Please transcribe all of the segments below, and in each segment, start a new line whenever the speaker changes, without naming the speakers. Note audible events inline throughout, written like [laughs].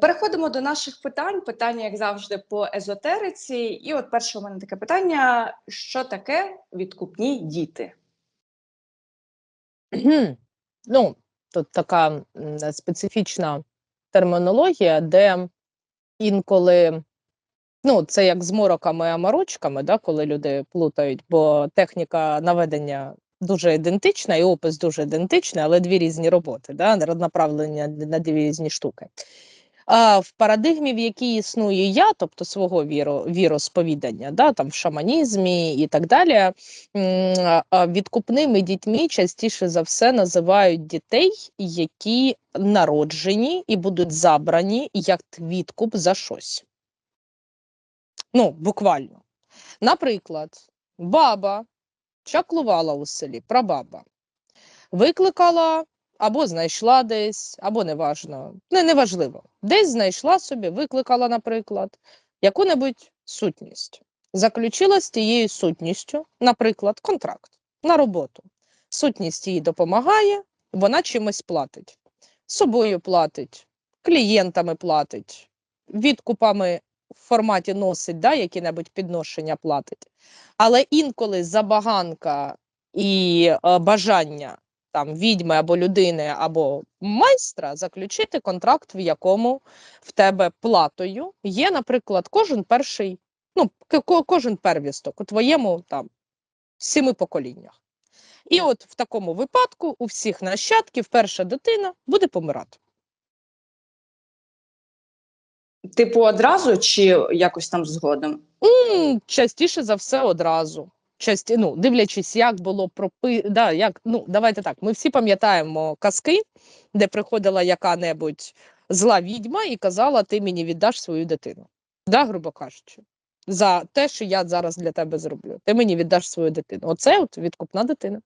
Переходимо до наших питань. Питання, як завжди, по езотериці. І от перше у мене таке питання: що таке відкупні діти?
Ну, тут така специфічна термінологія, де інколи, ну, це як з мороками і аморочками, да, коли люди плутають, бо техніка наведення дуже ідентична, і опис дуже ідентичний, але дві різні роботи, да, направлення на дві різні штуки. В парадигмі, в якій існую я, тобто свого віро, віросповідання, да, там в шаманізмі і так далі, відкупними дітьми частіше за все називають дітей, які народжені і будуть забрані як відкуп за щось. Ну, буквально. Наприклад, баба чаклувала у селі, прабаба, викликала або знайшла десь, або неважно, не, неважливо. Десь знайшла собі, викликала, наприклад, яку-небудь сутність. Заключила з тією сутністю, наприклад, контракт на роботу. Сутність їй допомагає, вона чимось платить. Собою платить, клієнтами платить, відкупами в форматі носить, да, які-небудь підношення платить. Але інколи забаганка і е, бажання там відьми або людини, або майстра заключити контракт, в якому в тебе платою є, наприклад, кожен перший, ну, ко- ко- кожен первісток у твоєму там сіми поколіннях. І от в такому випадку у всіх нащадків перша дитина буде помирати.
Типу, одразу чи якось там згодом?
М, частіше за все одразу. Часті, ну, дивлячись, як було пропи... да, як, ну, давайте так, ми всі пам'ятаємо казки, де приходила яка-небудь зла відьма і казала, ти мені віддаш свою дитину. Да, грубо кажучи, за те, що я зараз для тебе зроблю. Ти мені віддаш свою дитину. Оце от відкупна дитина.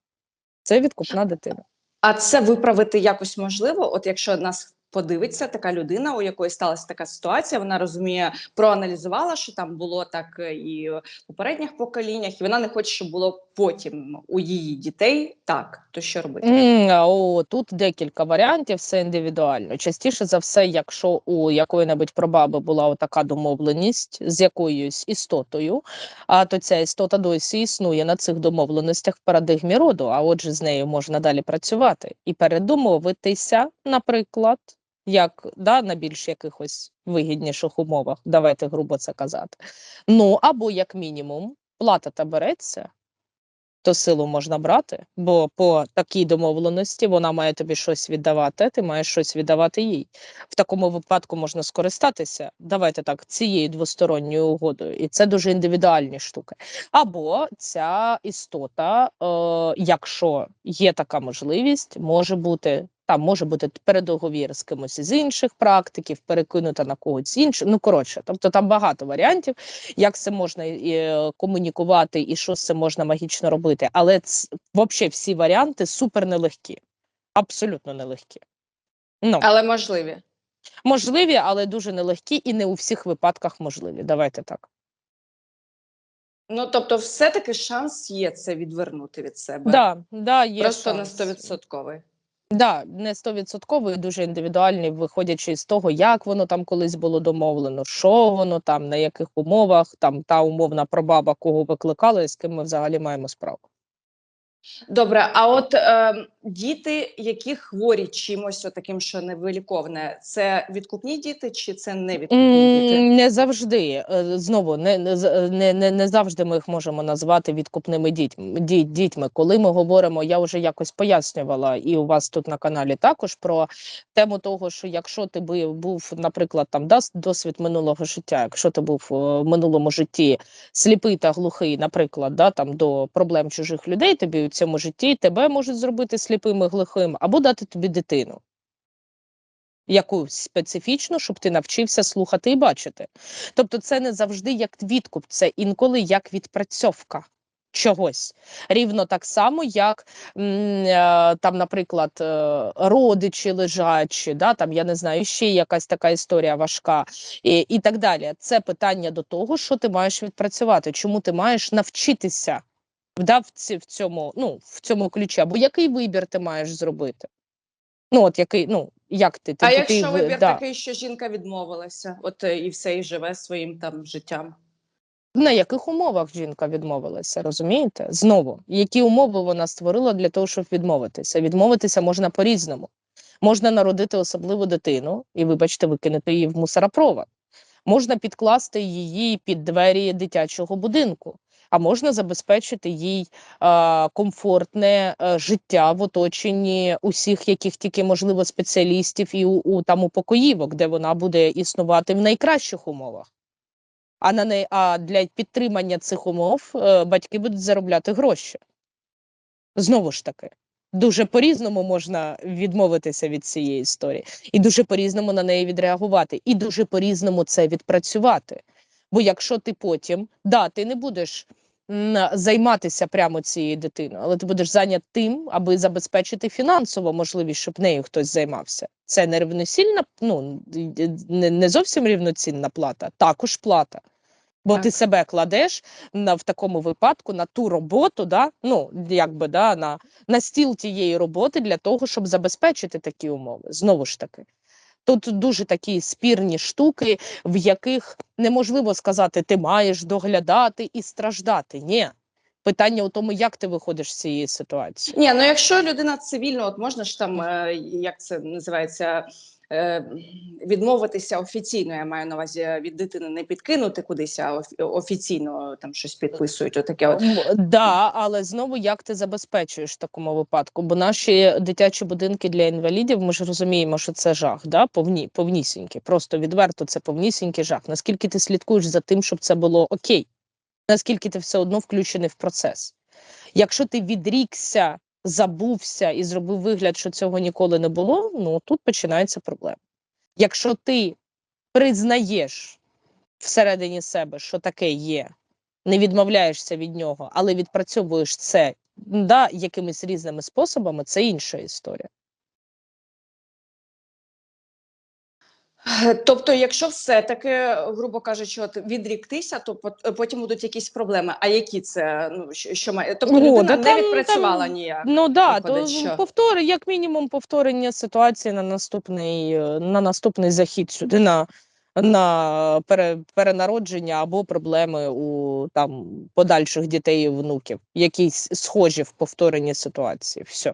Це відкупна дитина.
А це виправити якось можливо? От якщо нас подивиться така людина, у якої сталася така ситуація, вона розуміє, проаналізувала, що там було так е, і в попередніх поколіннях, і вона не хоче, щоб було потім у її дітей так. То що робити?
А, О, тут декілька варіантів, все індивідуально. Частіше за все, якщо у якої-небудь прабаби була така домовленість з якоюсь істотою, а то ця істота досі існує на цих домовленостях в парадигмі роду, а отже, з нею можна далі працювати і передомовитися, наприклад, як да, на більш якихось вигідніших умовах, давайте грубо це казати. Ну або як мінімум, плата та береться то силу можна брати, бо по такій домовленості вона має тобі щось віддавати, ти маєш щось віддавати їй. В такому випадку можна скористатися, давайте так, цією двосторонньою угодою, і це дуже індивідуальні штуки. Або ця істота, е, якщо є така можливість, може бути. Там може бути передоговір з кимось із інших практиків, перекинута на когось іншого. Ну коротше, тобто там багато варіантів, як це можна е, комунікувати і що з цим можна магічно робити. Але взагалі всі варіанти супер нелегкі, абсолютно нелегкі. Ну,
Але можливі.
можливі, але дуже нелегкі, і не у всіх випадках можливі. Давайте так.
Ну тобто, все-таки шанс є це відвернути від себе.
Да, да, є
Просто
шанс.
стовідсотковий.
Да, не стовідсотково дуже індивідуальний, виходячи з того, як воно там колись було домовлено, що воно там, на яких умовах, там та умовна прабаба, кого викликали, і з ким ми взагалі маємо справу.
Добре, а от е, діти, які хворі чимось таким, що невиліковне, це відкупні діти чи це не відкупні діти?
Не завжди е, знову не, не, не, не, завжди ми їх можемо назвати відкупними дітьми. Ді, дітьми. Коли ми говоримо, я вже якось пояснювала, і у вас тут на каналі також про тему того, що якщо ти би був, наприклад, там даст досвід минулого життя, якщо ти був е, в минулому житті сліпий та глухий, наприклад, да, там до проблем чужих людей, тобі у цьому житті тебе можуть зробити сліпим і глухим, або дати тобі дитину. Якусь специфічну, щоб ти навчився слухати і бачити. Тобто, це не завжди як відкуп, це інколи як відпрацьовка чогось. Рівно так само, як е, там, наприклад, е, родичі лежачі, да, там, я не знаю, ще якась така історія важка, і, і так далі. Це питання до того, що ти маєш відпрацювати, чому ти маєш навчитися да, в, ці, в, цьому, ну, в цьому ключі, або який вибір ти маєш зробити. Ну, от який, ну, Як ти? ти
А
ти-
якщо
ти-
вибір
да.
такий, що жінка відмовилася, от е, і все, і живе своїм там життям.
На яких умовах жінка відмовилася, розумієте? Знову, які умови вона створила для того, щоб відмовитися? Відмовитися можна по-різному. Можна народити особливу дитину і, вибачте, викинути її в мусоропровод. Можна підкласти її під двері дитячого будинку, а можна забезпечити їй комфортне е, життя в оточенні усіх, яких тільки можливо спеціалістів і у, у там у покоївок, де вона буде існувати в найкращих умовах. А на не а для підтримання цих умов е, батьки будуть заробляти гроші. Знову ж таки, дуже по-різному можна відмовитися від цієї історії, і дуже по-різному на неї відреагувати, і дуже по-різному це відпрацювати. Бо якщо ти потім, да, ти не будеш займатися прямо цією дитиною, але ти будеш зайнят тим, аби забезпечити фінансово можливість, щоб нею хтось займався. Це не рівноцільна, ну не, зовсім рівноцінна плата, також плата. Бо ти себе кладеш на в такому випадку на ту роботу, да, ну якби да, на, на стіл тієї роботи для того, щоб забезпечити такі умови. Знову ж таки, тут дуже такі спірні штуки, в яких неможливо сказати, ти маєш доглядати і страждати. Ні. Питання у тому, як ти виходиш з цієї ситуації.
Ні, ну якщо людина цивільно, от можна ж там, е, як це називається, відмовитися офіційно, я маю на увазі від дитини не підкинути кудись, а офіційно там щось підписують. Отаке от.
Да, але знову як ти забезпечуєш в такому випадку? Бо наші дитячі будинки для інвалідів, ми ж розуміємо, що це жах, да? повні, повнісінькі. Просто відверто це повнісінький жах. Наскільки ти слідкуєш за тим, щоб це було окей? Наскільки ти все одно включений в процес? Якщо ти відрікся, забувся і зробив вигляд, що цього ніколи не було, ну тут починається проблема. Якщо ти признаєш всередині себе, що таке є, не відмовляєшся від нього, але відпрацьовуєш це да, якимись різними способами, це інша історія.
Тобто, якщо все-таки, грубо кажучи, от відріктися, то потім будуть якісь проблеми. А які це? Ну що, має? Тобто
О,
людина
да
не
там-
відпрацювала
там-
ніяк.
Ну да, то
що?
повтори, як мінімум, повторення ситуації на наступний, е, на наступний захід сюди на, на пере, перенародження або проблеми у там подальших дітей і внуків, якісь схожі в повторенні ситуації. Все.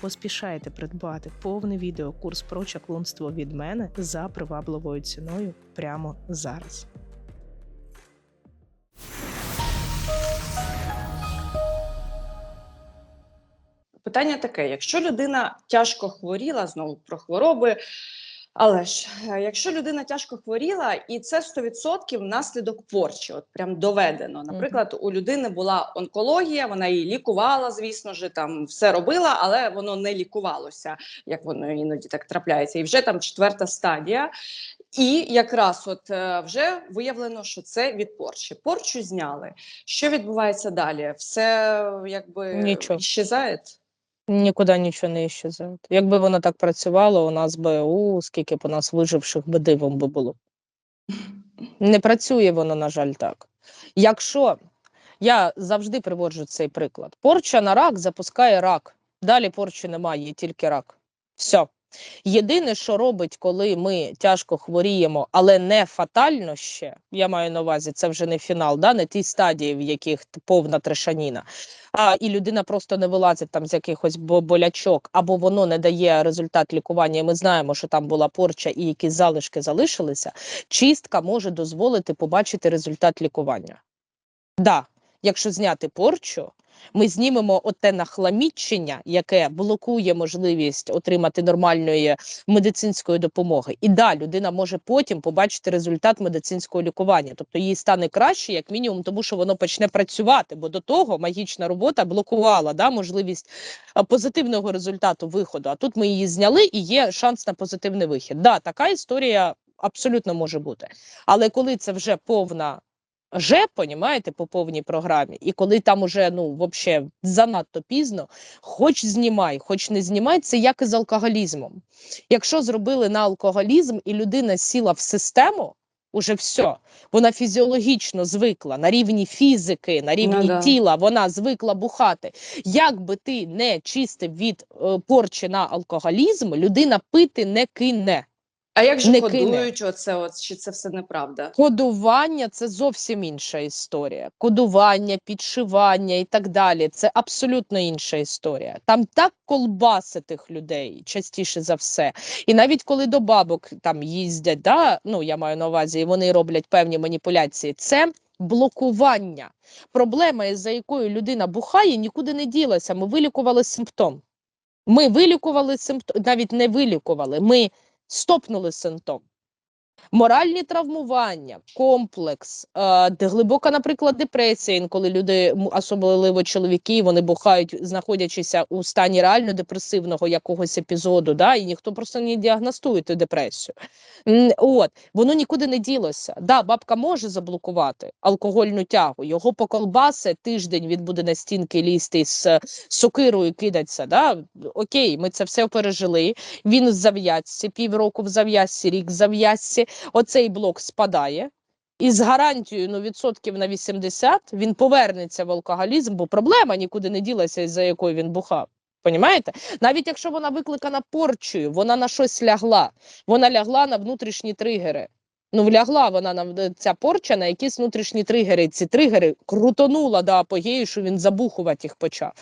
Поспішайте придбати повний відеокурс про чаклунство від мене за привабливою ціною прямо зараз.
Питання таке: якщо людина тяжко хворіла, знову про хвороби. Але ж е, якщо людина тяжко хворіла, і це 100% внаслідок порчі, от прям доведено. Наприклад, у людини була онкологія, вона її лікувала, звісно ж, там все робила, але воно не лікувалося, як воно іноді так трапляється. І вже там четверта стадія. І якраз от е, вже виявлено, що це від порчі. Порчу зняли. Що відбувається далі? Все е, якби
Нічого.
щезає?
Нікуди нічого не іщезає. Якби воно так працювало, у нас би у скільки б у нас виживших би дивом би було. Не працює воно, на жаль, так. Якщо я завжди приводжу цей приклад, порча на рак запускає рак. Далі порчі немає, є тільки рак. Все. Єдине, що робить, коли ми тяжко хворіємо, але не фатально ще, я маю на увазі, це вже не фінал, да, не ті стадії, в яких повна трешаніна. А, і людина просто не вилазить там з якихось болячок, або воно не дає результат лікування. І ми знаємо, що там була порча і якісь залишки залишилися. Чистка може дозволити побачити результат лікування. Да, якщо зняти порчу, ми знімемо оте нахламічення, яке блокує можливість отримати нормальної медицинської допомоги. І да, людина може потім побачити результат медицинського лікування. Тобто їй стане краще, як мінімум, тому що воно почне працювати. Бо до того магічна робота блокувала да, можливість позитивного результату виходу. А тут ми її зняли і є шанс на позитивний вихід. Да, така історія абсолютно може бути. Але коли це вже повна же, понімаєте, по повній програмі, і коли там уже ну вообще занадто пізно, хоч знімай, хоч не знімай, це як і з алкоголізмом. Якщо зробили на алкоголізм і людина сіла в систему, уже все, вона фізіологічно звикла на рівні фізики, на рівні
да.
тіла, вона звикла бухати. Як би ти не чистив від е, порчі на алкоголізм, людина пити не кине.
А як же
Не кине.
кодують оце, от, чи це все неправда?
Кодування це зовсім інша історія. Кодування, підшивання і так далі. Це абсолютно інша історія. Там так колбаси тих людей частіше за все. І навіть коли до бабок там їздять, да, ну я маю на увазі, і вони роблять певні маніпуляції. Це блокування. Проблема, із-за якою людина бухає, нікуди не ділася. Ми вилікували симптом. Ми вилікували симптом, навіть не вилікували. Ми стопнули симптом. Моральні травмування, комплекс, е, де глибока, наприклад, депресія, інколи люди, особливо чоловіки, вони бухають, знаходячися у стані реально депресивного якогось епізоду, да, і ніхто просто не діагностує ту депресію. От, воно нікуди не ділося. Да, бабка може заблокувати алкогольну тягу, його поколбаси, тиждень він буде на стінки лізти з сокирою кидатися. Да? Окей, ми це все пережили. Він в зав'язці, півроку в зав'язці, рік в зав'язці. Оцей блок спадає. І з гарантією ну, відсотків на 80 він повернеться в алкоголізм, бо проблема нікуди не ділася, із-за якої він бухав. Понімаєте? Навіть якщо вона викликана порчею, вона на щось лягла. Вона лягла на внутрішні тригери. Ну, влягла вона на в- ця порча на якісь внутрішні тригери. Ці тригери крутонула до апогею, що він забухувати їх почав.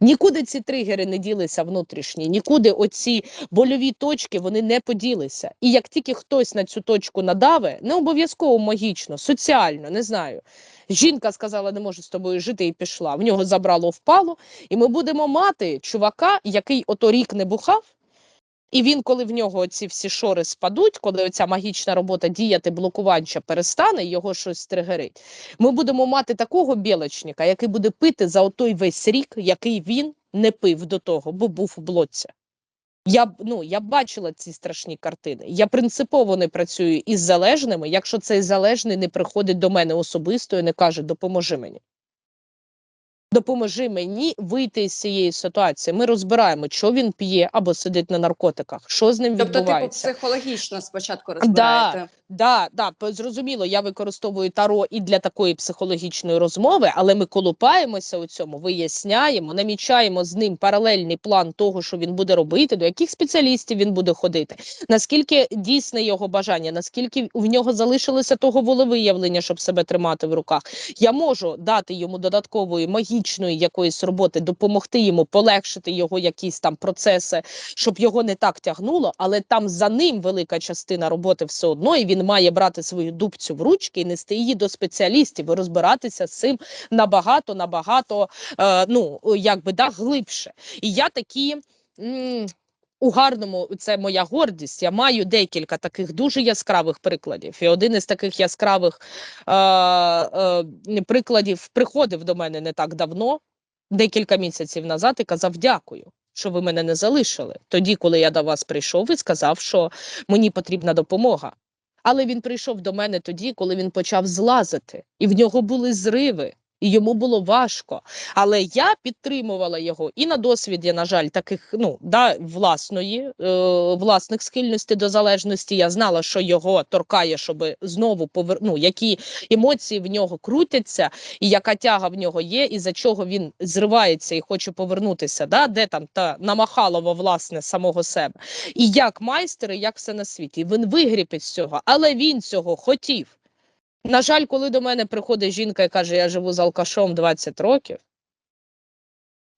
Нікуди ці тригери не ділися внутрішні, нікуди оці больові точки вони не поділися. І як тільки хтось на цю точку надаве, не обов'язково магічно, соціально, не знаю. Жінка сказала, не можу з тобою жити, і пішла. В нього забрало впало, і ми будемо мати чувака, який ото рік не бухав. І він, коли в нього ці всі шори спадуть, коли оця магічна робота діяти блокуванча перестане, його щось тригерить. Ми будемо мати такого білочника, який буде пити за отой весь рік, який він не пив до того, бо був в блоці. Я ну я бачила ці страшні картини. Я принципово не працюю із залежними, якщо цей залежний не приходить до мене особисто і не каже Допоможи мені. Допоможи мені вийти з цієї ситуації. Ми розбираємо, що він п'є або сидить на наркотиках, що з ним
Тобто, типу, психологічно спочатку розбираєте.
Да, да, п- зрозуміло, я використовую таро і для такої психологічної розмови, але ми колупаємося у цьому, виясняємо, намічаємо з ним паралельний план того, що він буде робити, до яких спеціалістів він буде ходити, наскільки дійсне його бажання, наскільки в нього залишилося того волевиявлення, щоб себе тримати в руках. Я можу дати йому додаткової магічної якоїсь роботи, допомогти йому полегшити його якісь там процеси, щоб його не так тягнуло, але там за ним велика частина роботи все одно, і він має брати свою дубцю в ручки і нести її до спеціалістів і розбиратися з цим набагато, набагато е, ну якби да, глибше. І я такі. У гарному це моя гордість. Я маю декілька таких дуже яскравих прикладів. І один із таких яскравих е, е, прикладів приходив до мене не так давно, декілька місяців назад, і казав дякую, що ви мене не залишили. Тоді, коли я до вас прийшов і сказав, що мені потрібна допомога. Але він прийшов до мене тоді, коли він почав злазити, і в нього були зриви. І йому було важко. Але я підтримувала його і на досвіді, на жаль, таких ну да, власної е, власних схильностей до залежності. Я знала, що його торкає, щоб знову повер... ну, які емоції в нього крутяться, і яка тяга в нього є, і за чого він зривається і хоче повернутися, да, де там та намахалово власне самого себе. І як майстер, і як все на світі. Він вигріб із цього, але він цього хотів. На жаль, коли до мене приходить жінка і каже, я живу з алкашом 20 років,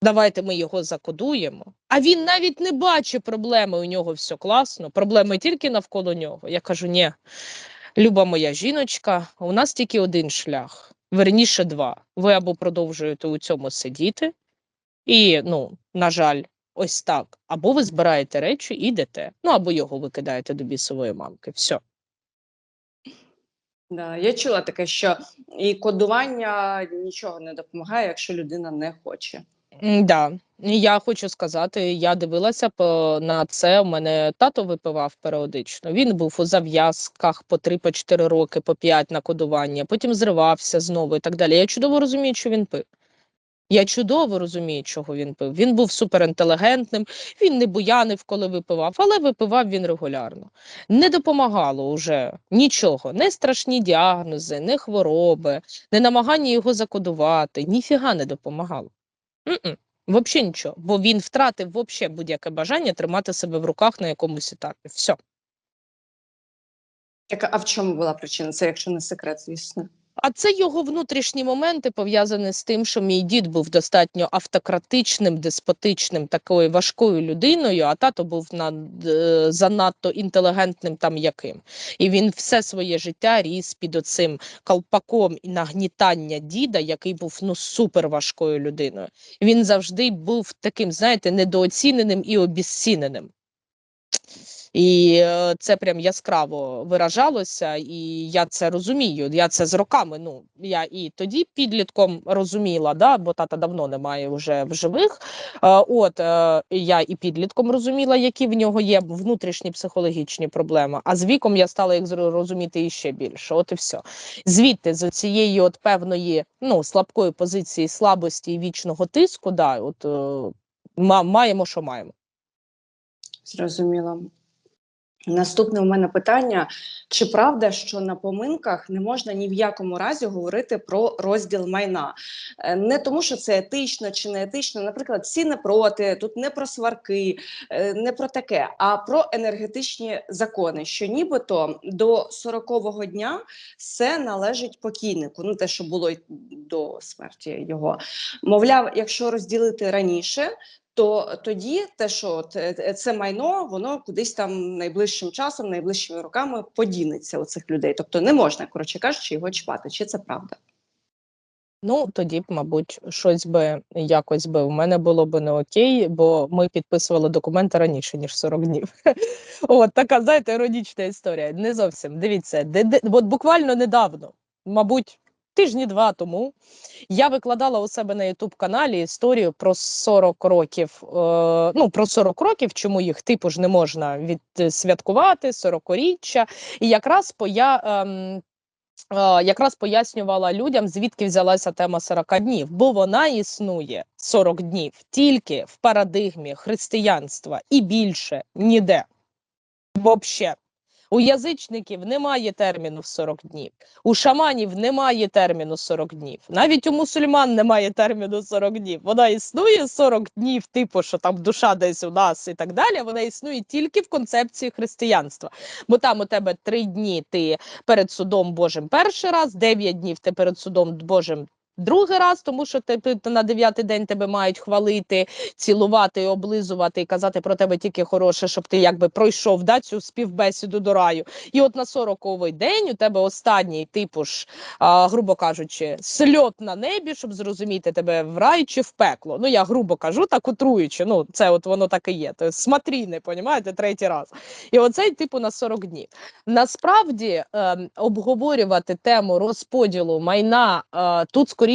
давайте ми його закодуємо. А він навіть не бачить проблеми, у нього все класно, проблеми тільки навколо нього. Я кажу, ні, люба моя жіночка, у нас тільки один шлях, верніше два. Ви або продовжуєте у цьому сидіти, і, ну, на жаль, ось так, або ви збираєте речі і йдете, ну або його викидаєте до бісової мамки. Все.
Да, я чула таке, що і кодування нічого не допомагає, якщо людина не хоче.
М, Да, я хочу сказати, я дивилася по на це. У мене тато випивав періодично. Він був у зав'язках по 3 по 4 роки, по 5 на кодування, потім зривався знову і так далі. Я чудово розумію, що він пив. Я чудово розумію, чого він пив. Він був суперінтелігентним, він не буянив, коли випивав, але випивав він регулярно. Не допомагало уже нічого, не страшні діагнози, не хвороби, не намагання його закодувати. Ніфіга не допомагало. М-м. Взагалі нічого, бо він втратив вообще будь-яке бажання тримати себе в руках на якомусь етапі. Все.
Так, а в чому була причина? Це якщо не секрет, звісно.
А це його внутрішні моменти пов'язані з тим, що мій дід був достатньо автократичним, деспотичним, такою важкою людиною, а тато був над, е, занадто інтелігентним там яким. І він все своє життя ріс під оцим колпаком і нагнітання діда, який був ну супер важкою людиною. Він завжди був таким, знаєте, недооціненим і обіціненим. І е, це прям яскраво виражалося, і я це розумію. Я це з роками. Ну я і тоді підлітком розуміла, да, бо тата давно немає вже в живих. Е, От е, я і підлітком розуміла, які в нього є внутрішні психологічні проблеми. А з віком я стала їх розуміти іще більше. От і все. Звідти з цієї от певної ну слабкої позиції, слабості і вічного тиску, да, от ма- маємо, що маємо.
Зрозуміло. Наступне у мене питання: чи правда, що на поминках не можна ні в якому разі говорити про розділ майна? Е, Не тому, що це етично чи не етично. Наприклад, всі не проти, тут не про сварки, е, не про таке, а про енергетичні закони, що нібито до 40-го дня все належить покійнику. Ну, те, що було до смерті його. Мовляв, якщо розділити раніше, то тоді те, що е, е, це майно, воно кудись там найближчим часом, найближчими роками подінеться у цих людей. Тобто не можна, коротше кажучи, його чіпати. Чи це правда?
Ну, тоді б, мабуть, щось би якось би у мене було б не окей, бо ми підписували документи раніше, ніж 40 днів. [laughs] От така, знаєте, іронічна історія. Не зовсім. Дивіться, де, де, от буквально недавно, мабуть, тижні два тому, я викладала у себе на Ютуб каналі історію про 40 років. Е, ну, про 40 років, чому їх типу ж не можна відсвяткувати, 40-річчя. І якраз по я. Ем, е, якраз пояснювала людям, звідки взялася тема 40 днів, бо вона існує 40 днів тільки в парадигмі християнства і більше ніде. Вообще. У язичників немає терміну в 40 днів, у шаманів немає терміну 40 днів, навіть у мусульман немає терміну 40 днів. Вона існує 40 днів, типу, що там душа десь у нас і так далі. Вона існує тільки в концепції християнства. Бо там у тебе три дні ти перед судом Божим перший раз, 9 днів ти перед судом Божим. Другий раз, тому що ти, на дев'ятий день тебе мають хвалити, цілувати, облизувати і казати про тебе тільки хороше, щоб ти якби пройшов да, цю співбесіду до раю. І от на 40-й день у тебе останній, типу ж, а, грубо кажучи, сльот на небі, щоб зрозуміти тебе в рай чи в пекло. Ну я грубо кажу, так утруючи. Ну це от воно так і є. Тобто смотріни, понімаєте, третій раз. І оцей типу на 40 днів. Насправді ем, обговорювати тему розподілу майна е, тут скоріше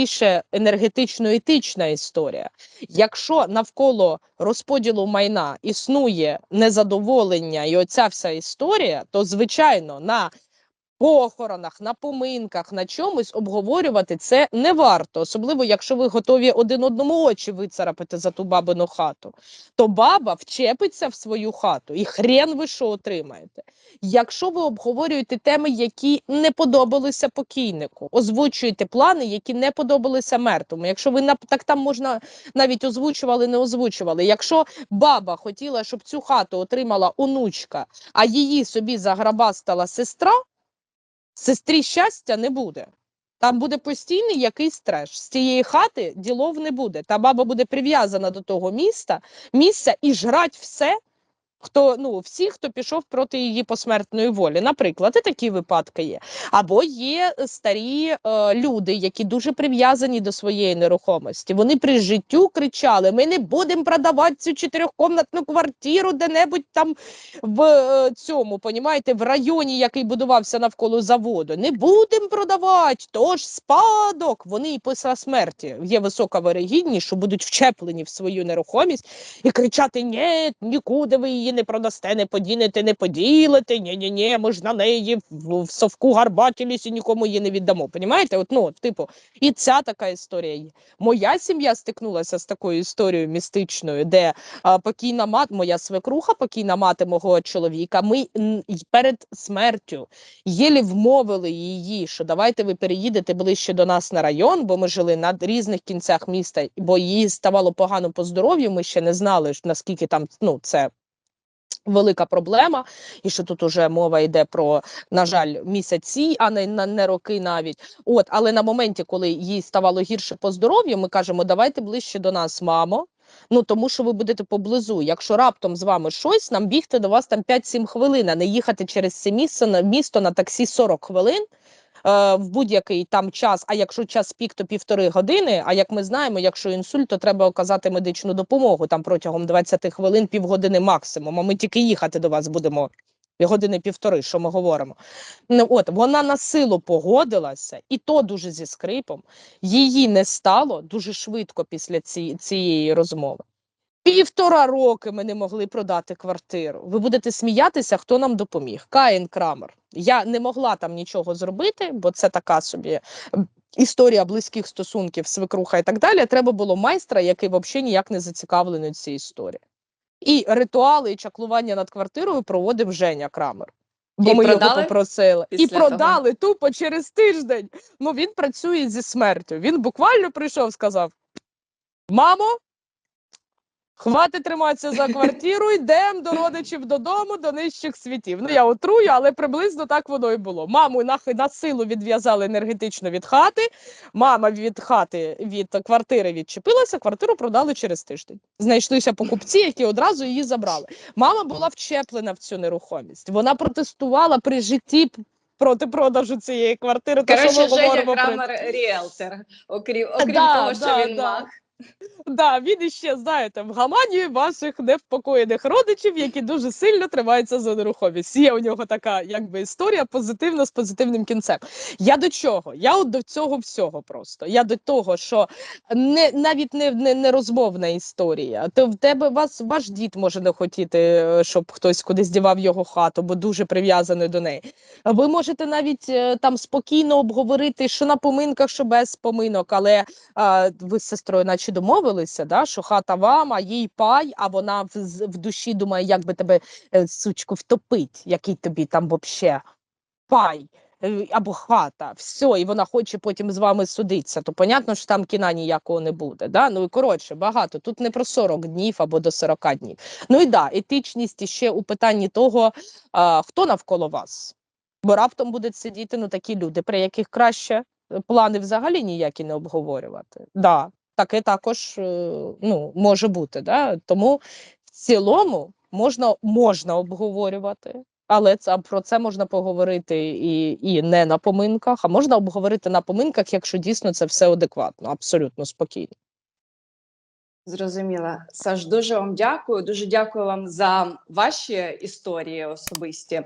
енергетично-етична історія. Якщо навколо розподілу майна існує незадоволення і оця вся історія, то звичайно на
похоронах, на поминках, на чомусь обговорювати це не варто, особливо якщо ви готові один одному очі вицарапати за ту бабину хату. То баба вчепиться в свою хату, і хрен ви що отримаєте. Якщо ви обговорюєте теми, які не подобалися покійнику, озвучуєте плани, які не подобалися мертвому. Якщо ви так там можна навіть озвучували, не озвучували. Якщо баба хотіла, щоб цю хату отримала онучка, а її собі заграбастала сестра, сестрі щастя не буде. Там буде постійний якийсь треш. З цієї хати ділов не буде. Та баба буде прив'язана до того міста, місця і жрать все, хто ну всі, хто пішов проти її посмертної волі. Наприклад, і такі випадки є. Або є старі е, люди, які дуже прив'язані до своєї нерухомості. Вони при життю кричали: Ми не будемо продавати цю чотирьохкомнатну квартиру де-небудь там в е, цьому, понімаєте, в районі, який будувався навколо заводу. Не будемо продавати, то ж спадок. Вони і після смерті є висока вирогідність, що будуть вчеплені в свою нерухомість і кричати: Ні, нікуди ви її не продасте, не подінете, не поділите. Ні, ні, ні, ми ж на неї в, совку гарбатілись і нікому її не віддамо. Понімаєте? От, ну, типу, і ця така історія є. Моя сім'я стикнулася з такою історією містичною, де а, покійна мати, моя свекруха, покійна мати мого чоловіка. Ми перед смертю єлі вмовили її, що давайте ви переїдете ближче до нас на район, бо ми жили на різних кінцях міста, бо їй ставало погано по здоров'ю. Ми ще не знали наскільки там ну це. Велика проблема, і що тут уже мова йде про, на жаль, місяці, а не, не роки навіть. От, але на моменті, коли їй ставало гірше по здоров'ю, ми кажемо, давайте ближче до нас, мамо. Ну тому що ви будете поблизу. Якщо раптом з вами щось, нам бігти до вас там 5-7 хвилин, а не їхати через це на місто на таксі 40 хвилин. Е, В будь-який там час, а якщо час пік, то півтори години. А як ми знаємо, якщо інсульт, то треба оказати медичну допомогу там протягом 20 хвилин, півгодини максимум. А ми тільки їхати до вас будемо години півтори, що ми говоримо. Ну, от вона на силу погодилася, і то дуже зі скрипом. Її не стало дуже швидко після ці, цієї розмови. Півтора роки ми не могли продати квартиру. Ви будете сміятися, хто нам допоміг? Каїн Крамер. Я не могла там нічого зробити, бо це така собі історія близьких стосунків, свекруха і так далі. Треба було майстра, який взагалі ніяк не зацікавлений в цій історії. І ритуали і чаклування над квартирою проводив Женя Крамер. Бо
І
ми його
продали
попросили. І
після того?
тупо через тиждень. Ну він працює зі смертю. Він буквально прийшов, сказав: Мамо, хватить триматися за квартиру, йдемо до родичів додому, до нижчих світів. Ну я отрую, але приблизно так воно і було. Маму на, на силу відв'язали енергетично від хати. Мама від хати від квартири відчепилася, квартиру продали через тиждень. Знайшлися покупці, які одразу її забрали. Мама була вчеплена в цю нерухомість. Вона протестувала при житті проти продажу цієї квартири. Те, що ми
Женя
говоримо про-
Крамер ріелтор, окрім, окрім
Да,
того, що
да,
він
да.
маг.
Да, він іще, знаєте, в гамані ваших невпокоєних родичів, які дуже сильно тримаються за нерухомість. Є у нього така якби історія позитивна з позитивним кінцем. Я до чого? Я от до цього всього просто. Я до того, що не навіть не, не, не розмовна історія. То в тебе вас ваш дід може не хотіти, е, щоб хтось кудись дівав його хату, бо дуже прив'язаний до неї. Ви можете навіть е, там спокійно обговорити, що на поминках, що без поминок, але а, ви з сестрою наче домовилися, да, що хата вам, а їй пай, а вона в, в душі думає, як би тебе, е, сучку, втопить, який тобі там вообще пай. е, Або хата, все, і вона хоче потім з вами судитися, то понятно, що там кіна ніякого не буде. Да? Ну і коротше, багато. Тут не про 40 днів або до 40 днів. Ну і да, етичність ще у питанні того, а, хто навколо вас. Бо раптом будуть сидіти ну, такі люди, при яких краще е, плани взагалі ніякі не обговорювати. Да, таке також е, ну, може бути. Да? Тому в цілому можна, можна обговорювати, але це, про це можна поговорити і, і не на поминках, а можна обговорити на поминках, якщо дійсно це все адекватно, абсолютно спокійно.
Зрозуміла. Саш, дуже вам дякую. Дуже дякую вам за ваші історії особисті.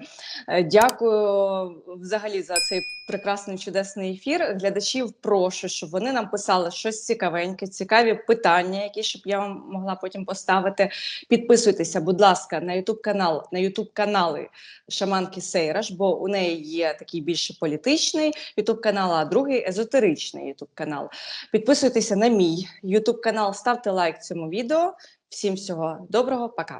Е, Дякую взагалі за цей прекрасний чудесний ефір. Глядачів прошу, щоб вони нам писали щось цікавеньке, цікаві питання, які щоб я вам могла потім поставити. Підписуйтеся, будь ласка, на Ютуб канал, на Ютуб канали Шаманки Сейраш, бо у неї є такий більше політичний Ютуб канал, а другий езотеричний Ютуб канал. Підписуйтеся на мій Ютуб канал, ставте лайк цьому відео. Всім всього доброго, пока.